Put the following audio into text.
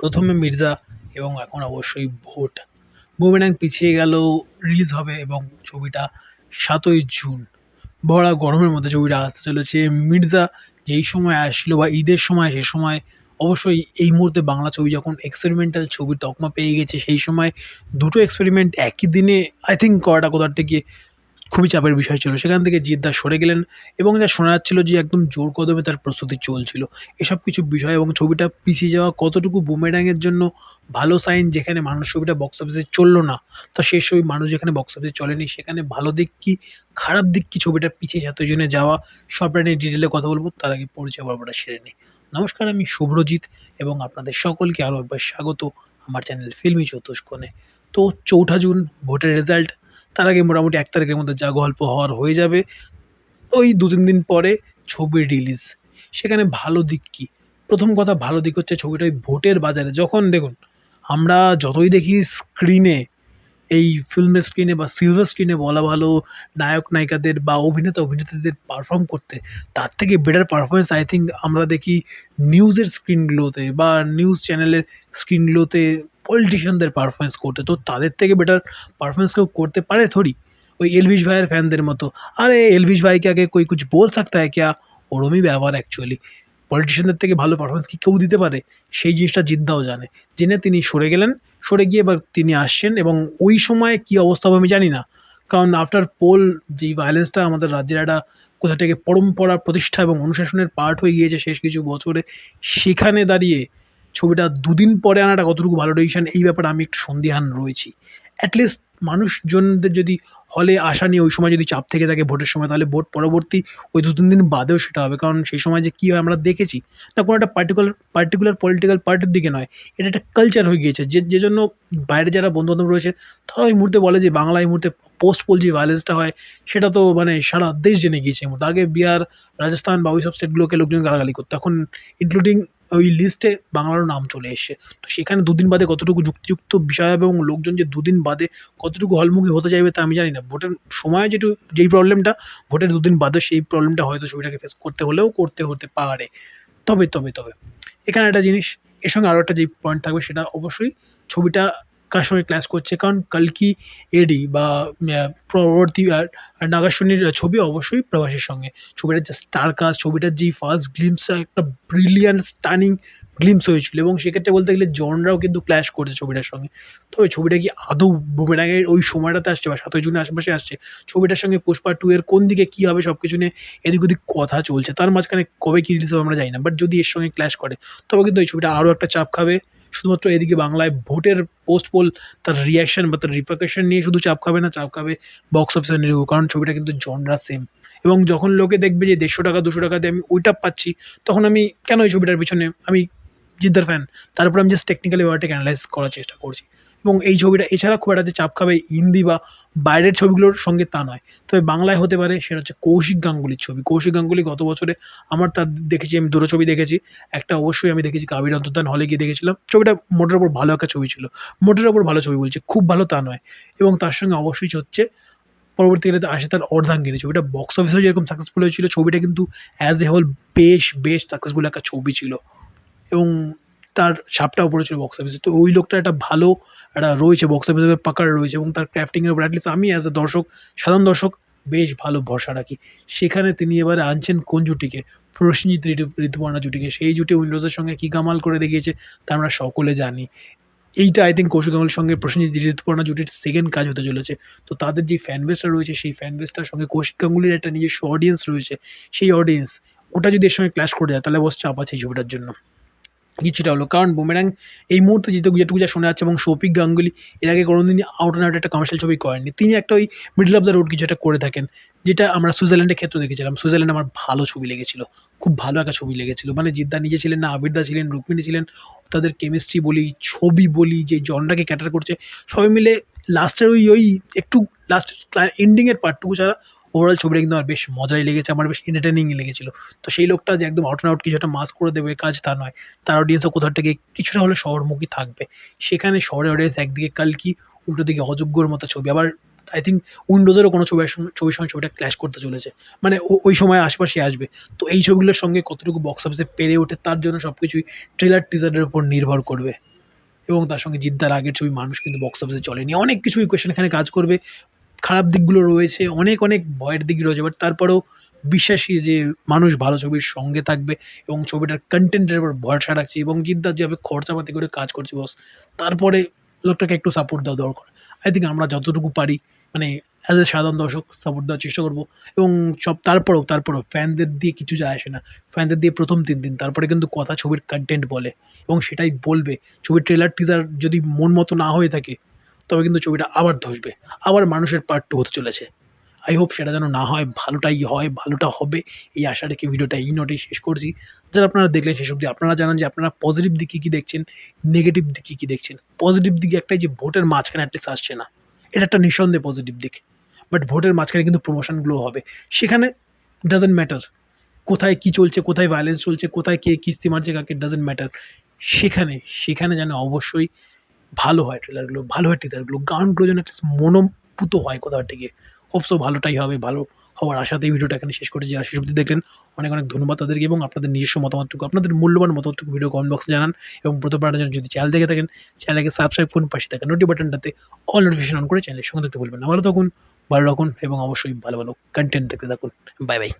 প্রথমে মির্জা এবং এখন অবশ্যই ভোট। বুমেরাং পিছিয়ে গেলেও রিলিজ হবে এবং ছবিটা সাতই জুন ভরা গরমের মধ্যে ছবিটা আসতে চলেছে। মির্জা যেই সময় আসলো বা ঈদের সময়, সে সময় অবশ্যই এই মুহূর্তে বাংলা ছবি যখন এক্সপেরিমেন্টাল ছবির তকমা পেয়ে গেছে, সেই সময় দুটো এক্সপেরিমেন্ট একই দিনে আই থিঙ্ক করাটা কোথার থেকে খুবই চাপের বিষয় ছিল। সেখান থেকে জিদ্দা সরে গেলেন এবং যা শোনা যাচ্ছিল যে একদম জোর কদমে তার প্রস্তুতি চলছিল। এসব কিছু বিষয় এবং ছবিটা পিছিয়ে যাওয়া কতটুকু বুমেরাংয়ের জন্য ভালো সাইন যেখানে মানুষ ছবিটা বক্স অফিসে চলল না, তা সেই ছবি মানুষ যেখানে বক্স অফিসে চলেনি, সেখানে ভালো দিক কি, খারাপ দিক কি ছবিটা পিছিয়ে এতজনে যাওয়া সবটা নিয়ে ডিটেলে কথা বলব, তার আগে পরিচয় পর্বটা সেরে নিই। নমস্কার, আমি শুভ্রজিৎ এবং আপনাদের সকলকে আরও একবার স্বাগত আমার চ্যানেল ফিল্মি চতুষ্কোণে তো চৌঠা জুন, ভোটের রেজাল্ট তার আগে মোটামুটি এক তারিখের মধ্যে যা গল্প হওয়ার হয়ে যাবে, ওই দু তিন দিন পরে ছবি রিলিজ সেখানে ভালো দিক কী? প্রথম কথা ভালো দিক হচ্ছে ছবিটা ওই ভোটের বাজারে। যখন দেখুন, আমরা যতই দেখি স্ক্রিনে এই ফিল্মের স্ক্রিনে বা সিলভার স্ক্রিনে বলা ভালো নায়ক নায়িকাদের বা অভিনেতা অভিনেত্রীদের পারফর্ম করতে, তার থেকে বেটার পারফরমেন্স আই থিঙ্ক আমরা দেখি নিউজের স্ক্রিনগুলোতে বা নিউজ চ্যানেলের স্ক্রিনগুলোতে পলিটিশিয়ানদের পারফরমেন্স করতে তো তাদের থেকে বেটার পারফরমেন্স কেউ করতে পারে থোড়ি ওই এলভিশ ভাইয়ের ফ্যানদের মতো আরে এলভিশ ভাইকে আগে कोई कुछ बोल सकता है क्या ওরমই ব্যাপার অ্যাকচুয়ালি পলিটিশিয়ানদের থেকে ভালো পারফরমেন্স কি কেউ দিতে পারে সেই জিনিসটা জিদ্দাও জানে জেনে তিনি সরে গেলেন সরে গিয়ে এবার তিনি আসছেন এবং ওই সময় কী অবস্থা হবে আমি জানি না কারণ আফটার পোল যেই ভায়োলেন্সটা আমাদের রাজ্যের একটা কোথা থেকে পরম্পরা প্রতিষ্ঠা এবং অনুশাসনের পার্ট হয়ে গিয়েছে শেষ কিছু বছরে সেখানে দাঁড়িয়ে ছবিটা দুদিন পরে আনাটা কতটুকু ভালো ডিসিশন এই ব্যাপারে আমি একটু সন্দিহান রয়েছি। অ্যাটলিস্ট মানুষজনদের যদি হলে আসা নিয়ে ওই সময় যদি চাপ থেকে থাকে ভোটের সময়, তাহলে ভোট পরবর্তী ওই দু তিন দিন বাদেও সেটা হবে। কারণ সেই সময় যে কী হয় আমরা দেখেছি, না কোনো একটা পার্টিকুলার পার্টিকুলার পলিটিক্যাল পার্টির দিকে নয়, এটা একটা কালচার হয়ে গিয়েছে। যে যে জন্য বাইরে যারা বন্ধুবান্ধব রয়েছে, তারা ওই মুহূর্তে বলে যে, বাংলা এই মুহূর্তে পোস্ট পোল যে ভায়োলেন্সটা হয়, সেটা তো মানে সারা দেশ জেনে গিয়েছে। আগে বিহার, রাজস্থান বা ওই সব স্টেটগুলোকে লোকজন গালাগালি করতো। এখন ইনক্লুডিং ওই লিস্টে বাংলারও নাম চলে এসছে। তো সেখানে দুদিন বাদে কতটুকু যুক্তিযুক্ত বিষয় হবে এবং লোকজন যে দুদিন বাদে কতটুকু হলমুখী হতে চাইবে তা আমি জানি না। ভোটের সময় যেটু, যেই প্রবলেমটা ভোটের দুদিন বাদে সেই প্রবলেমটা হয়তো ছবিটাকে ফেস করতে হলেও করতে হতে পারে। তবে তবে তবে। এখানে একটা জিনিস, এর সঙ্গে আরও একটা যে পয়েন্ট থাকবে সেটা অবশ্যই ছবিটা কার সঙ্গে ক্লাস করছে? কারণ কালকি এডি বা পরবর্তী নাগাশ্বনীর ছবি অবশ্যই প্রভাসের সঙ্গে। ছবিটার যে স্টার কাস্ট ছবিটার যেই ফার্স্ট গ্লিমস একটা ব্রিলিয়ান্ট স্টানিং গ্লিমস হয়েছিল এবং সেক্ষেত্রে বলতে গেলে জনরাও কিন্তু ক্ল্যাশ করছে ছবিটার সঙ্গে। তবে ছবিটা কি আদৌ বুমেরাঙের ওই সময়টাতে আসছে বা সাতই জুনের আশেপাশে আসছে? ছবিটার সঙ্গে পুষ্পা টু এর কোন দিকে কী হবে সব কিছু নিয়ে এদিক ওদিক কথা চলছে? তার মাঝখানে কবে কী রিলিজ হবে আমরা জানি না বাট যদি এর সঙ্গে ক্ল্যাশ করে, তবে কিন্তু এই ছবিটা আরও একটা চাপ খাবে। শুধুমাত্র এদিকে বাংলায় ভোটের পোস্ট পোল তার রিয়াকশন বা তার রিপারকাশন নিয়ে শুধু চাপ খাবে না, চাপ খাবে বক্স অফিসের রিভিউ কারণ ছবিটা কিন্তু জনরা সেম এবং যখন লোকে দেখবে যে দেড়শো টাকা, দুশো টাকা দিয়ে আমি ওইটা পাচ্ছি, তখন আমি কেন ওই ছবিটার পিছনে? আমি জিদ্দার ফ্যান তারপর আমি জাস্ট টেকনিক্যালি ব্যাপারটাকে অ্যানালাইজ করার চেষ্টা করছি। এবং এই ছবিটা এছাড়া খুব একটা যে চাপ খাবে হিন্দি বা বাইরের ছবিগুলোর সঙ্গে তা নয়। তবে বাংলায় হতে পারে সেটা হচ্ছে কৌশিক গাঙ্গুলির ছবি। কৌশিক গাঙ্গুলি গত বছরে আমার তার দেখেছি, আমি দুটো ছবি দেখেছি। একটা অবশ্যই আমি দেখেছি কাবির অন্তর্ধান হলে গিয়ে দেখেছিলাম। ছবিটা মোটের ওপর ভালো একটা ছবি ছিল। মোটের ওপর ভালো ছবি বলছে, খুব ভালো তা নয়। এবং তার সঙ্গে অবশ্যই হচ্ছে পরবর্তীকালে আসে তার অর্ধাঙ্গিনী ছবিটা বক্স অফিসেও যেরকম সাকসেসফুল হয়েছিল, ছবিটা কিন্তু অ্যাজ এ হোল বেশ বেশ সাকসেসফুল একটা ছবি ছিল। এবং তার ছাপটাও পড়েছিল বক্স অফিসে তো ওই লোকটা একটা ভালো, একটা রয়েছে বক্স অফিসে পাকার রয়েছে এবং তার ক্রাফটিংয়ের উপর অ্যাটলিস্ট আমি অ্যাজ এ দর্শক, সাধারণ দর্শক, বেশ ভালো ভরসা রাখি। সেখানে তিনি এবারে আনছেন কোন জুটিকে? প্রসেনজিৎ ঋতু, ঋতুপর্ণা জুটিকে। সেই জুটি উইন্ডোজের সঙ্গে কী কামাল করে দেখিয়েছে তা আমরা সকলে জানি। এইটা আই থিঙ্ক কৌশিক গাঙ্গুলির সঙ্গে প্রসেনজিৎ ঋতুপর্ণা জুটির সেকেন্ড কাজ হতে চলেছে। তো তাদের যে ফ্যান বেসটা রয়েছে, সেই ফ্যান বেসটার সঙ্গে কৌশিক গাঙ্গুলির একটা নিজস্ব অডিয়েন্স রয়েছে। সেই অডিয়েন্স ওটা যদি এর সঙ্গে ক্ল্যাশ করে যায় তাহলে বস চাপ আছে এই জন্য। কিছুটা হলো। কারণ বুমেরাং এই মুহূর্তে যেটুকু যেটুকু যা শোনা যাচ্ছে এবং শৌপিক গাঙ্গুলি এর আগে কোনোদিনই আউট অ্যান্ড আউট একটা কমার্শিয়াল ছবি করেননি। তিনি একটা ওই মিডল অফ দ্য রোড কিছু একটা করে থাকেন, যেটা আমরা সুইজারল্যান্ডের ক্ষেত্রে দেখেছিলাম। সুইজারল্যান্ড আমার ভালো ছবি লেগেছিল, খুব ভালো একটা ছবি লেগেছিল। মানে জিদ্দা নিজে ছিলেন না আবিরদা ছিলেন, রুক্মিণী ছিলেন, তাদের কেমিস্ট্রি বলি, ছবি বলি, যে জনরাকে ক্যাটার করছে, সবাই মিলে লাস্টের ওই ওই একটু লাস্ট এন্ডিংয়ের পার্টটুকু ছাড়া ওভারঅল ছবিটা কিন্তু আমার বেশ মজাই লেগেছে, আমার বেশ এন্টারটেনিং লেগেছিল। তো সেই লোকটা যে একদম আউট আউট কিছু একটা মাস করে দেবে, কাজ তা নয়। তার অডিয়েন্সও কোথাও থেকে কিছুটা হলে শহরমুখী থাকবে। সেখানে শহরের অডিয়েন্স একদিকে কালকি, উল্টো দিকে অযোগ্যর মতো ছবি। আবার আই থিঙ্ক উইন্ডোজেরও কোনো সঙ্গে ছবির সঙ্গে ছবিটা ক্ল্যাশ করতে চলেছে। মানে ওই সময় আশপাশে আসবে। তো এই ছবিগুলোর সঙ্গে কতটুকু বক্স অফিসে পেরে ওঠে তার জন্য সব কিছুই ট্রেলার টিজারের উপর নির্ভর করবে। এবং তার সঙ্গে জিদ্দার আগের ছবি মানুষ কিন্তু বক্স অফিসে চলেনি। অনেক কিছু ইকুয়েশন এখানে কাজ করবে। খারাপ দিকগুলো রয়েছে, অনেক অনেক ভয়ের দিক রয়েছে বাট তারপরেও বিশ্বাসী যে মানুষ ভালো ছবির সঙ্গে থাকবে এবং ছবিটার কন্টেন্টের উপর ভরসা রাখছি এবং জিদ্দার যেভাবে খরচাপাতি করে কাজ করছে বস তারপরে লোকটাকে একটু সাপোর্ট দেওয়া দরকার। আই থিঙ্ক আমরা যতটুকু পারি মানে অ্যাজ এ সাধারণ দর্শক সাপোর্ট দেওয়ার চেষ্টা করব। এবং সব তারপরেও তারপরেও ফ্যানদের দিয়ে কিছু যায় আসে না। ফ্যানদের দিয়ে প্রথম তিন দিন, তারপরে কিন্তু কথা ছবির কন্টেন্ট বলে। এবং সেটাই বলবে, ছবির ট্রেলার টিজার যদি মন মতো না হয়ে থাকে, তবে কিন্তু ছবিটা আবার ধসবে। আবার মানুষের পার্ট টু হতে চলেছে। আই হোপ সেটা যেন না হয়, ভালোটাই হয়, ভালোটা হবে, এই আশা রেখে ভিডিওটা এই নোটেই শেষ করছি। যারা আপনারা দেখলেন শেষ অবধি আপনারা জানান যে আপনারা পজিটিভ দিকে কী দেখছেন নেগেটিভ দিকে কী দেখছেন? পজিটিভ দিকে একটাই যে ভোটের মাঝখানে অ্যাটলিস্ট আসছে না। এটা একটা নিঃসন্দেহে পজিটিভ দিক। বাট ভোটের মাঝখানে কিন্তু প্রমোশনগুলো হবে। সেখানে ডাজেন্ট ম্যাটার কোথায় কী চলছে, কোথায় ভায়োলেন্স চলছে, কোথায় কে কিস্তি মারছে, কাকে ডাজেন্ট ম্যাটার সেখানে সেখানে যেন অবশ্যই ভালো হয় ট্রেলারগুলো ভালো হয় টিজারগুলো গানগুলো যেন একটা মনোপুত হয় কোথাও থেকে। হোপসো ভালোটাই হবে, ভালো হওয়ার আশাতেই ভিডিওটা এখানে শেষ করছি। যারা শেষ অবধি দেখলেন, অনেক অনেক ধন্যবাদ তাদেরকে এবং আপনাদের নিজস্ব মতামতটুকু, আপনাদের মূল্যবান মতামতটুকু ভিডিও কমেন্ট বক্সে জানান এবং প্রথমবার জন্য যদি চ্যানেল দেখে থাকেন চ্যানেলকে সাবস্ক্রাইব করুন, পাশে থাকা নোটি বাটনটাতে অল নোটিফিকেশন অন করে চ্যানেলের সঙ্গে থাকতে বলবেন ভালো থাকুন ভালো রাখুন এবং অবশ্যই ভালো ভালো কন্টেন্ট দেখতে থাকুন। Bye bye